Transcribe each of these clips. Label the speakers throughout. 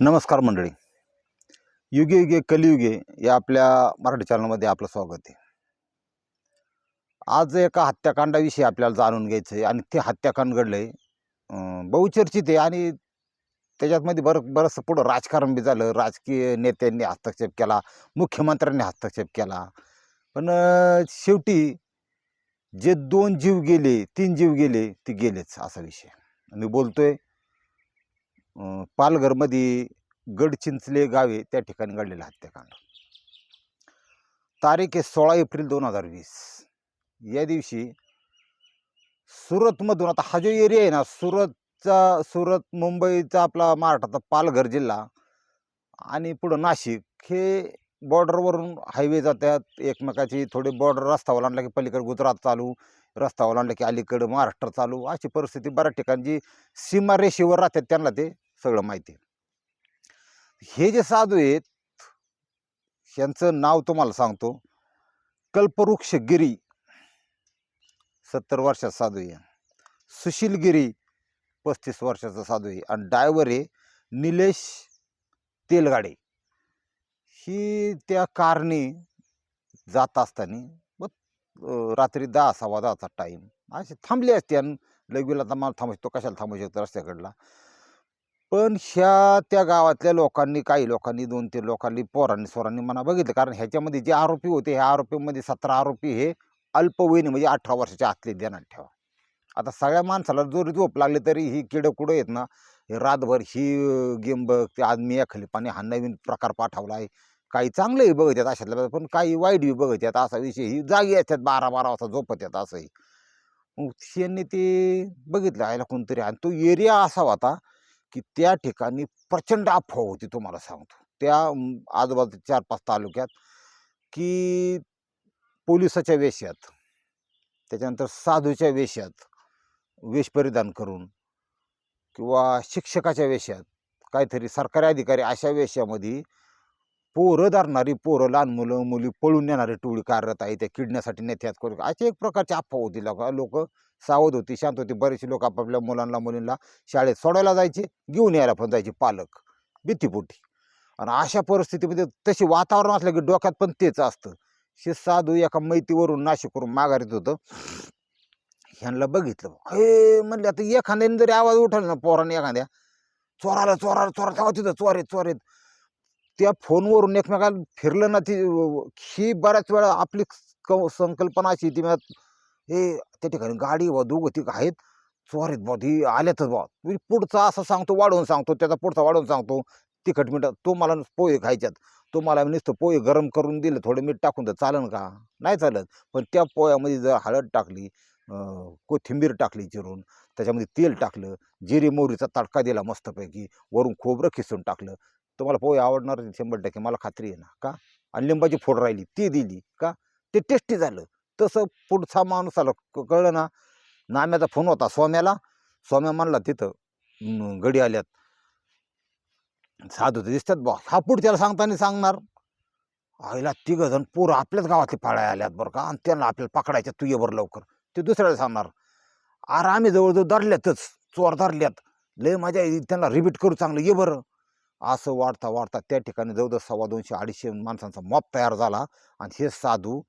Speaker 1: नमस्कार मंडळी. युगे युगे कलियुगे या आपल्या मराठी चॅनलमध्ये आपलं स्वागत आहे. आज एका हत्याकांडाविषयी आपल्याला जाणून घ्यायचं आहे आणि ते हत्याकांड घडलं आहे बहुचर्चित आहे आणि त्याच्यातमध्ये बरं बरंचसं पुढं राजकारण बी झालं. राजकीय नेत्यांनी हस्तक्षेप केला मुख्यमंत्र्यांनी हस्तक्षेप केला. पण शेवटी जे दोन जीव गेले तीन जीव गेले ते गेलेच असा विषय. मी बोलतो आहे पालघरमध्ये गडचिंचले गावे त्या ठिकाणी घडलेला हत्याकांड. तारीख आहे सोळा एप्रिल दोन हजार वीस. या दिवशी सुरतमधून आता हा जो एरिया आहे ना सुरतचा सुरत मुंबईचा आपला महाराष्ट्राचा पालघर जिल्हा आणि पुढं नाशिक हे बॉर्डरवरून हायवे जातात. एकमेकाची थोडे बॉर्डर रस्ता ओलांडला की पलीकडे गुजरात चालू रस्ता ओलांडला की अलीकडं महाराष्ट्र चालू. अशी परिस्थिती बऱ्याच ठिकाणची जी सीमारेषेवर राहतात त्यांना ते. सगळं माहिती आहे. हे जे साधू आहेत यांचं नाव तुम्हाला सांगतो. कल्पवृक्ष गिरी. सत्तर वर्षाचा साधू आहे. सुशील गिरी पस्तीस वर्षाचा साधू आहे. आणि डायव्हर आहे निलेश तेलगाडे. ही त्या कारने जात असताना मग रात्री दहा सव्वा दहाचा टाईम असे थांबले असते आणि लगवीला तर मला थांबू शकतो कशाला थांबू शकतो रस्त्याकडला? पण ह्या त्या गावातल्या लोकांनी काही लोकांनी दोन तीन लोकांनी पोरांनी सोरांनी म्हणा बघितलं. कारण ह्याच्यामध्ये जे आरोपी होते ह्या आरोपीमध्ये सतरा आरोपी हे अल्पवयीन म्हणजे अठरा वर्षाच्या आतले ध्यानात ठेवा. आता सगळ्या माणसाला जोरी झोप लागली तरी ही किडं कुडं आहेत ना हे रातभर ही गेम बघ ते आज मी एखाली पाणी हा नवीन प्रकार पाठवला आहे. काही चांगलंही बघत आहेत अशातल्या पण काही वाईटही बघत आहेत. असा विषय ही जागी असतात बारा बारा वाजता झोपत आहेत असंही. मग यांनी ते बघितलं आयला कोणतरी. आणि तो एरिया असा होता की त्या ठिकाणी प्रचंड अफवा होती तुम्हाला सांगतो. त्या आजूबाजूच्या चार पाच तालुक्यात की पोलिसाच्या वेशात त्याच्यानंतर साधूच्या वेशात वेश परिधान करून किंवा शिक्षकाच्या वेशात काहीतरी सरकारी अधिकारी अशा वेशामध्ये पोरं धरणारी पोरं लहान मुलं मुली पळून नेणारी टोळी कार्यरत आहे त्या किडण्यासाठी नेत्यात करू. असे एक प्रकारची अफवा होती लोक लोक सावध होती शांत होती. बरेचसे लोक आपापल्या मुलांना मुलींना शाळेत सोडायला जायचे घेऊन यायला पण जायचे पालक भीतीपोटी. आणि अशा परिस्थितीमध्ये तशी वातावरण असलं की डोक्यात पण तेच असतं. हे साधू एका मैतीवरून नाशिक करून माघारीत होतं. ह्यांना बघितलं. हे म्हणले आता एखाद्याने जरी आवाज उठवला ना पोराने एखाद्या चोराला चोराला चोरा तेव्हा तिथं चोरेत चोरेत त्या फोनवरून एकमेकाला फिरलं ना ती ही बऱ्याच वेळा आपली क- संकल्पना अशी ती हे त्या ठिकाणी गाडी बा दोघं ती आहेत. चोरीत बा ती आल्यातच बा. मी पुढचा असं सांगतो वाढवून सांगतो त्याचा पुढचा वाढवून सांगतो. तिखट मीठ तो मला पोहे खायच्यात. तो मला नुसतं पोहे गरम करून दिलं थोडं मीठ टाकून तर चालन का? नाही चालत. पण त्या पोह्यामध्ये जर हळद टाकली कोथिंबीर टाकली चिरून त्याच्यामध्ये तेल टाकलं जिरे मोहरीचा तडका दिला मस्तपैकी वरून खोबरं खिसून टाकलं तुम्हाला पोहे आवडणार शंभर टक्के मला खात्री आहे ना का? आणि लिंबाची फोड राहिली ती दिली का? ते टेस्टी झालं. तसं पुढचा माणूस आला कळलं ना? नाम्याचा फोन होता स्वाम्याला स्वाम्या म्हणला तिथं गडी आल्यात. साधू तर दिसतात बा हा पुढच्याला सांगताना सांगणार. आईला तिघ जण पोरं आपल्याच गावातले पाळ्या आल्यात बरं का? आणि त्यांना आपल्याला पकडायच्या तू ये बरं लवकर. ते दुसऱ्याला सांगणार. अरे आम्ही जवळजवळ धरल्यातच चोर धरल्यात. लय मजा त्यांना रिपीट करू चांगलं. ये बरं. असं वाढता वाढता त्या ठिकाणी जवळजवळ सव्वा दोनशे अडीचशे माणसांचा मॉप तयार झाला आणि हे साधू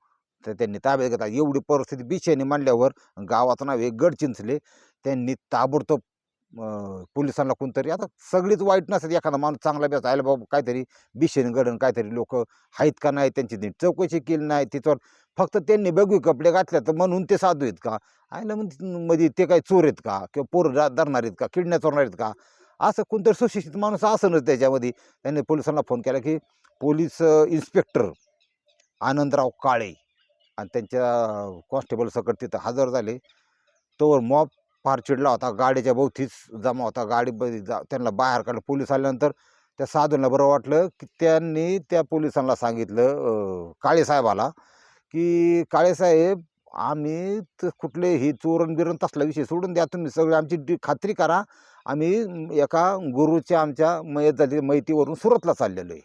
Speaker 1: तर त्यांनी ताब्यात घेतला. एवढी परिस्थिती बिछेने मांडल्यावर गावाचं नाव एक गड चिंचले. त्यांनी ताबडतोब पोलिसांना कोणतरी आता सगळीच वाईट नसतात. एखादा माणूस चांगला बेस आयला बाबा काहीतरी बिशेन गडन काहीतरी लोक आहेत का नाही त्यांची नीट चौकशी केली नाही तिथवर फक्त त्यांनी बघू कपडे घातले तर म्हणून ते साधू आहेत का? आयला म्हणजे मध्ये ते काही चोर आहेत का? किंवा पोरं धरणार आहेत का? किडण्या चोरणार आहेत का? असं कोणतरी सुशिक्षित माणूस असनच त्याच्यामध्ये. त्यांनी पोलिसांना फोन केला की पोलीस इन्स्पेक्टर आनंदराव काळे आणि त्यांच्या कॉन्स्टेबल सकट तिथं हजर झाले. तोवर मॉब फार चिडला होता. गाडीच्या भोवतीच जमा होता. गाडी जा- त्यांना बाहेर काढलं. पोलीस आल्यानंतर त्या साधूंना बरं वाटलं की त्यांनी त्या पोलिसांना सांगितलं काळेसाहेबाला की काळेसाहेब आम्ही कुठले ही चोरण बिरण तसला विषय सोडून द्या. तुम्ही सगळे आमची डी- खात्री करा. आम्ही एका गुरुच्या आमच्या मयत झाली मैतीवरून सुरतला चाललेलो आहे.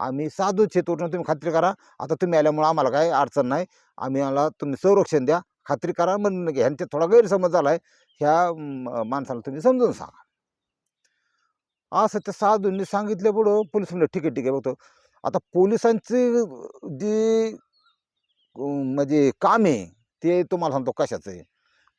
Speaker 1: आम्ही साधूच आहे तुम्ही खात्री करा आता तुम्ही आल्यामुळं आम्हाला काय अडचण नाही. आम्ही आम्हाला तुम्ही संरक्षण द्या खात्री करा म्हणून ह्यांच्यात थोडा गैरसमज झाला आहे ह्या माणसाला तुम्ही समजून सांगा. असं त्या साधूंनी सांगितलं पुढं पोलीस म्हणलं ठीक आहे ठीक आहे बघतो. आता पोलिसांची जी म्हणजे काम आहे ते तुम्हाला सांगतो कशाचं आहे.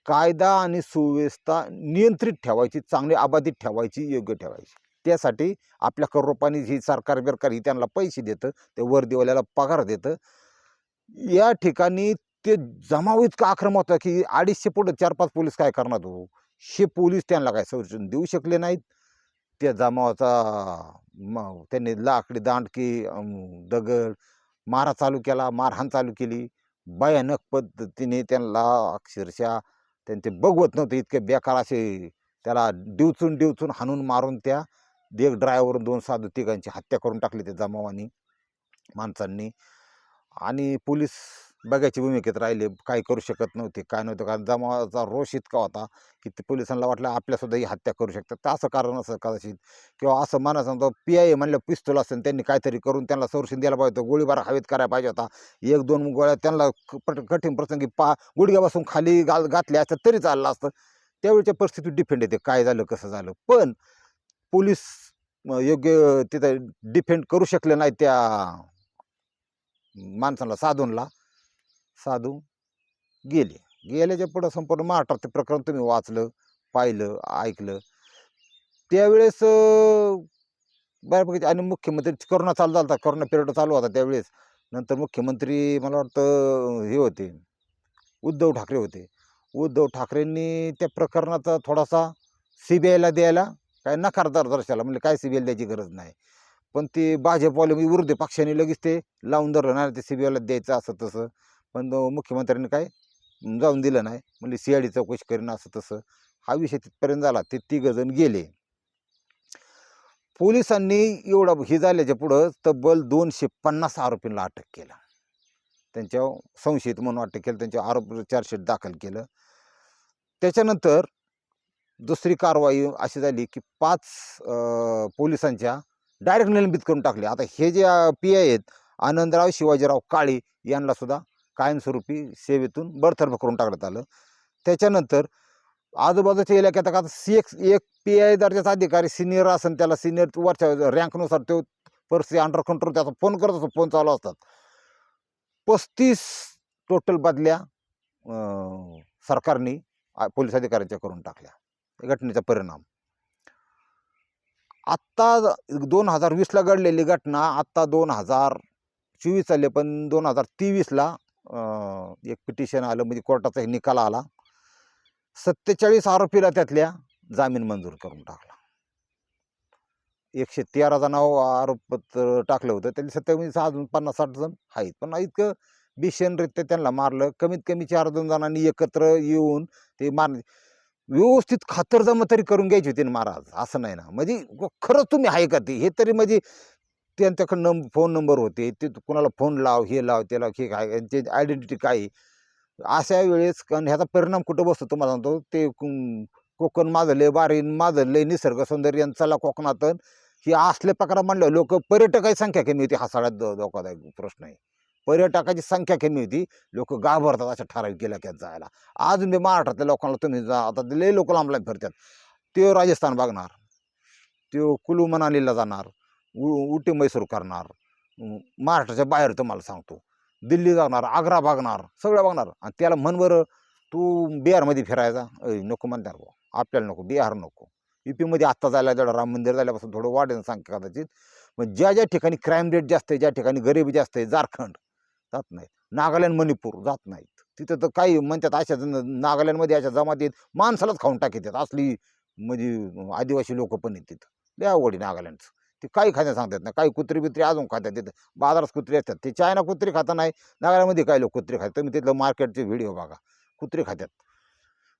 Speaker 1: कायदा आणि सुव्यवस्था नियंत्रित ठेवायची चांगली अबाधित ठेवायची योग्य ठेवायची. त्यासाठी आपल्या करोपाने ही सरकार बिरकार ही त्यांना पैसे देतं ते वर्दीवाल्याला पगार देतं. या ठिकाणी ते जमाव इतका आक्रमक होता की अडीचशे पुढं चार पाच पोलीस काय करणार हो? हे पोलीस त्यांना काय संरक्षण देऊ शकले नाहीत? त्या जमावाचा मग त्यांनी लाकडी दांडकी दगड मारा चालू केला मारहाण चालू केली. भयानक पद्धतीने त्यांना अक्षरशः त्यांचे बघवत नव्हते. इतके बेकार असे त्याला डिवचून डिवचून हाणून मारून त्या एक ड्रायवरून दोन साधू तिघांची हत्या करून टाकली त्या जमावानी माणसांनी. आणि पोलीस बघायची भूमिकेत राहिले काय करू शकत नव्हते काय नव्हतं. कारण जमावाचा रोष इतका होता की ते पोलिसांना वाटलं आपल्यासुद्धा ही हत्या करू शकतात. तर असं कारण असं कदाचित. किंवा असं म्हणा समजा पी आय म्हणलं पिस्तूल असेल त्यांनी काहीतरी करून त्यांना संरक्षण द्यायला पाहिजे होतं. गोळीबार हवेत करायला पाहिजे होता. एक दोन गोळ्या त्यांना पट- कठीण प्रसंगी पा गुडघ्यापासून खाली घाल घातल्या असतं तरी चाललं असतं. त्यावेळच्या परिस्थितीत डिफेंड येते. काय झालं कसं झालं? पण पोलीस योग्य तिथं डिफेंड करू शकले नाही त्या माणसाला साधूनला साधू गेले. गेल्याच्या पुढं संपूर्ण महाराष्ट्रात ते प्रकरण तुम्ही वाचलं पाहिलं ऐकलं. त्यावेळेस बऱ्यापैकी आणि मुख्यमंत्री करोना चालू झाला होता करोना पिरियड चालू होता त्यावेळेस. नंतर मुख्यमंत्री मला वाटतं हे होते उद्धव ठाकरे होते. उद्धव ठाकरेंनी त्या प्रकरणाचा थोडासा सी बी आयला द्यायला काय नकारदार दर्शाला म्हणजे काय सी बी आयला द्यायची गरज नाही. पण ते भाजपवाले म्हणजे विरोधी पक्षाने लगेच ते लावून धरलं. नाही ते सी बी आयला द्यायचं असं तसं. पण मुख्यमंत्र्यांनी काय जाऊन दिलं नाही. म्हणजे सी आय डी चौकशी करीन असं तसं. हा विषय तिथपर्यंत झाला. ते तिघजण गेले. पोलिसांनी एवढा हे झाल्याच्या पुढं तब्बल दोनशे पन्नास आरोपींना अटक केला. त्यांच्या संशयित म्हणून अटक केलं. त्यांच्या आरोप चार्जशीट दाखल केलं. त्याच्यानंतर दुसरी कारवाई अशी झाली की पाच पोलिसांच्या डायरेक्ट निलंबित करून टाकले. आता हे जे पी आय आहेत आनंदराव शिवाजीराव काळे यांना सुद्धा कायमस्वरूपी सेवेतून बडतर्फ करून टाकण्यात आलं. त्याच्यानंतर आजूबाजूच्या इलाक्यात आता सी एक एक पी आय दर्जाचा अधिकारी सिनियर असेल त्याला सिनियर वरच्या रँकनुसार तो परिस्थिती अंडर कंट्रोल त्याचा फोन करत असतो फोन चालू असतात. पस्तीस टोटल बदल्या सरकारने पोलीस अधिकाऱ्यांच्या करून टाकल्या. घटनेचा परिणाम. आत्ता दोन हजार वीसला घडलेली घटना आत्ता दोन हजार चोवीस आले पण दोन हजार तेवीसला एक पिटिशन आलं म्हणजे कोर्टाचा हे निकाल आला. सत्तेचाळीस आरोपीला त्यातल्या जामीन मंजूर करून टाकला. एकशे तेरा जणांवर आरोपपत्र टाकलं होतं. त्यांनी सत्तावीस अजून पन्नास साठ जण आहेत. पण इतकं भीषणरित्या त्यांना मारलं. कमीत कमी चार दोन जणांनी एकत्र येऊन ते मार व्यवस्थित खातरजमा तरी करून घ्यायची होती ना महाराज. असं नाही ना. म्हणजे खरंच तुम्ही आहे का ते? हे तरी म्हणजे त्यांच्याकडे नंब फोन नंबर होते. ते कोणाला कुणाला फोन लाव हे लाव ते लाव हे काय यांची आयडेंटिटी काय आहे. अशा वेळेस कारण ह्याचा परिणाम कुठं बसतो तुम्हाला सांगतो? ते कुं- कोकण माझं लय बारीन माझं निसर्ग सौंदर्य आणि चला कोकणात हे असले प्रकार म्हणलं लोक पर्यटकाची संख्या कमी होती. हा सगळ्यात धो- धोकादायक प्रश्न आहे. पर्यटकाची संख्या कमी होती. लोक घाबरतात अशा ठराविक इलाक्यात जायला. अजून बी महाराष्ट्रातल्या लोकांना तुम्ही जा आता लय लोक लांब लांब फिरतात. ते राजस्थान बघणार. त्यो कुलू मनालीला जाणार. उ उटी मैसूर करणार. महाराष्ट्राच्या बाहेर तुम्हाला सांगतो. दिल्ली जाणार आग्रा बघणार सगळं बघणार. आणि त्याला म्हण बरं तू बिहारमध्ये फिरायचा अय, नको म्हणणार बुवा. आपल्याला नको बिहार नको. युपीमध्ये आत्ता जायला जेवढं राम मंदिर झाल्यापासून थोडं वाढेल संख्या कदाचित. पण ज्या ज्या ठिकाणी क्राईम रेट जास्त आहे ज्या ठिकाणी गरिबी जास्त आहे झारखंड जात नाही. नागालँड मणिपूर जात नाहीत. तिथं तर काही म्हणतात अशा नागालँडमध्ये अशा जमातीत माणसालाच खाऊन टाकतात असली म्हणजे आदिवासी लोक पण येतात तिथं. लय आवडी आहे नागालँडचं. ते काही खात्या सांगतात ना काही कुत्री बित्री अजून खातात तिथं. बाजारात कुत्री असतात. ते चायना कुत्री खाता नाही नगरामध्ये काही लोक कुत्री खातात. तुम्ही तिथलं मार्केटचे व्हिडिओ बघा. कुत्री खात्यात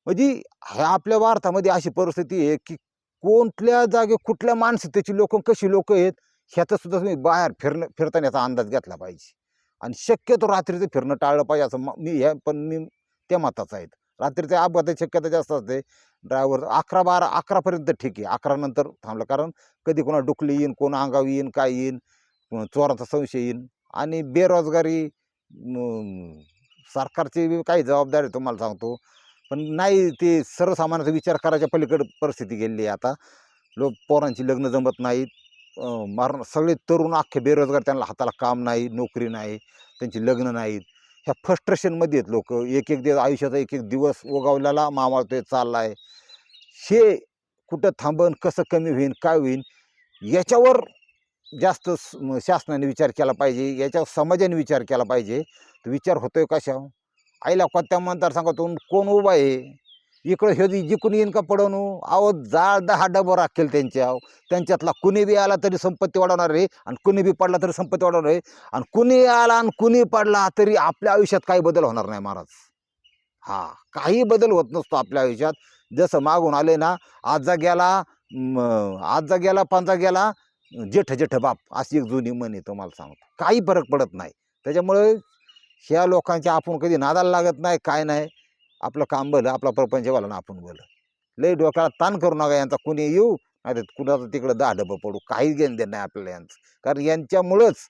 Speaker 1: म्हणजे ह्या आपल्या भारतामध्ये अशी परिस्थिती आहे की कोणत्या जागे कुठल्या मानसिकतेची लोक कशी लोक आहेत ह्याचा सुद्धा तुम्ही बाहेर फिरणं फिरताना याचा अंदाज घेतला पाहिजे. आणि शक्यतो रात्रीचं फिरणं टाळलं पाहिजे असं मी ह्या पण मी त्या मताचं आहेत रात्रीच्या अपघाताची शक्यता जास्त असते. ड्रायव्हर अकरा बारा अकरापर्यंत ठीक आहे. अकरा नंतर थांबलं. कारण कधी कोणा डुकली येईन कोण अंगावी येईन काय येईन चोराचा संशय येईन. आणि बेरोजगारी सरकारची काही जबाबदारी तुम्हाला सांगतो. पण नाही ते सर्वसामान्याचा विचार करायच्या पलीकडे परिस्थिती गेलेली आहे आता. लोक पोरांची लग्न जमत नाहीत. अं, मारण सगळे तरुण अख्खे बेरोजगार त्यांना हाताला काम नाही नोकरी नाही त्यांची लग्न नाहीत. ह्या फ्रस्ट्रेशनमध्ये आहेत लोक. एक एक दिवस आयुष्याचा एक एक दिवस ओगावल्याला मामाळतोय चालला चाललाय. हे कुठं थांबन कसं कमी होईन काय होईन याच्यावर जास्त शासनाने विचार केला पाहिजे याच्यावर समाजाने विचार केला पाहिजे. तर विचार होतोय कशा आईला कोणत्या मतदारसंघातून कोण उभा आहे? इकडं हे जिकून येईन का पडवणू? अहो जाळ दहा डबं राखेल त्यांच्या. त्यांच्यातला कुणी बी आला तरी संपत्ती वाढवणार आहे आणि कुणी बी पडला तरी संपत्ती वाढवणार आहे आणि कुणी आला आणि कुणी पडला तरी आपल्या आयुष्यात काही बदल होणार नाही महाराज. हा काही बदल होत नसतो आपल्या आयुष्यात. जसं मागून आले ना आज गेला म, आज गेला पंजा गेला जेठ जेठ बाप अशी एक जुनी म्हण आहे तुम्हाला सांगतो. काही फरक पडत नाही. त्याच्यामुळे ह्या लोकांच्या आपण कधी नादाला लागत नाही काय नाही. आपलं काम भलं आपला प्रपंच वाला ना आपण भलं. लई डोक्याला ताण करू नका यांचा. कुणी येऊ नाही तर कुणाचं तिकडं दहा डबं पडू. काहीच घेणं देणं नाही आपल्याला यांचं. कारण यांच्यामुळंच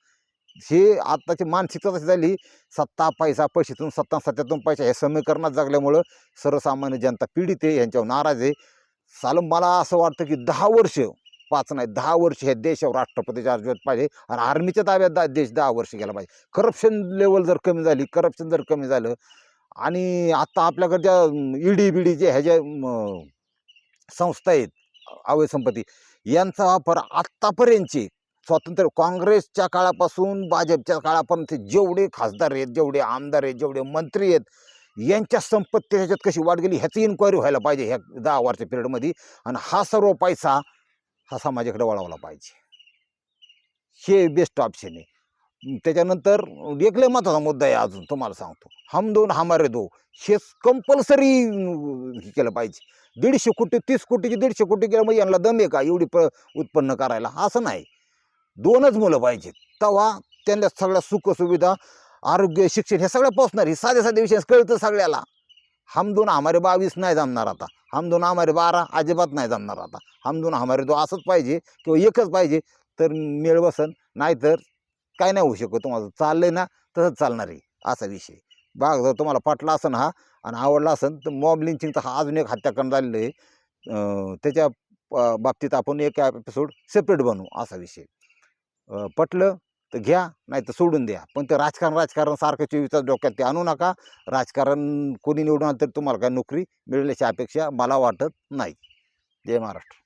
Speaker 1: हे आत्ताची मानसिकता तशी झाली सत्ता पैसा पैशातून सत्ता सत्यातून पैसा. हे समीकरणात जगल्यामुळं सर्वसामान्य जनता पीडित आहे यांच्यावर नाराज आहे. साल मला असं वाटतं की दहा वर्ष पाच नाही दहा वर्ष हे देशावर राष्ट्रपतीच्या अर्जवत पाहिजे आणि आर्मीच्या ताब्यात दा देश दहा वर्ष गेला पाहिजे. करप्शन लेवल जर कमी झाली करप्शन जर कमी झालं आणि आत्ता आपल्याकडच्या ईडी डी जे ह्याच्या म, संस्था आहेत अवय संपत्ती यांचा वापर आत्तापर्यंतचे स्वातंत्र्य काँग्रेसच्या काळापासून भाजपच्या काळापर्यंत जेवढे खासदार आहेत जेवढे आमदार आहेत जेवढे मंत्री आहेत यांच्या संपत्ती ह्याच्यात कशी वाढ गेली ह्याची इन्क्वायरी व्हायला पाहिजे ह्या दहा वर्षच्या पिरियडमध्ये. आणि हा सर्व पैसा हा समाजाकडे वळवला पाहिजे. हे बेस्ट ऑप्शन आहे. त्याच्यानंतर एक लय महत्त्वाचा मुद्दा आहे अजून तुम्हाला सांगतो. हम दोन हमारे दो. हे कंपल्सरी केलं पाहिजे. दीडशे कोटी तीस कोटीची दीडशे कोटी केलं म्हणजे यांना दम आहे का एवढी प उत्पन्न करायला? असं नाही. दोनच मुलं पाहिजेत. तेव्हा त्यांना सगळ्या सुखसुविधा आरोग्य शिक्षण हे सगळं पोचणार हे साधे साधे विषय कळतं सगळ्याला. हम दोन हमारे बावीस नाही जमणार आता. हम दोन हमारे बारा अजिबात नाही जमणार आता. हम दोन हमारे दो असंच पाहिजे किंवा एकच पाहिजे तर मेळ बसन. नाहीतर काय नाही होऊ शकत तुम्हाला. चाललं ना तसंच चालणार आहे असा विषय. बाग जर तुम्हाला पटला असन हा आणि आवडला असेल तर मॉब लिंचिंगचा हा अजून एक हत्याकांड झालेलं आहे. त्याच्या बाबतीत आपण एक एपिसोड सेपरेट बनवू असा विषय. पटलं तर घ्या नाही तर सोडून द्या. पण ते राजकारण राजकारण सारखं चोवीस डोक्यात ते आणू नका. राजकारण कोणी निवडून आलं तर तुम्हाला काय नोकरी मिळण्याची अपेक्षा मला वाटत नाही. जय महाराष्ट्र.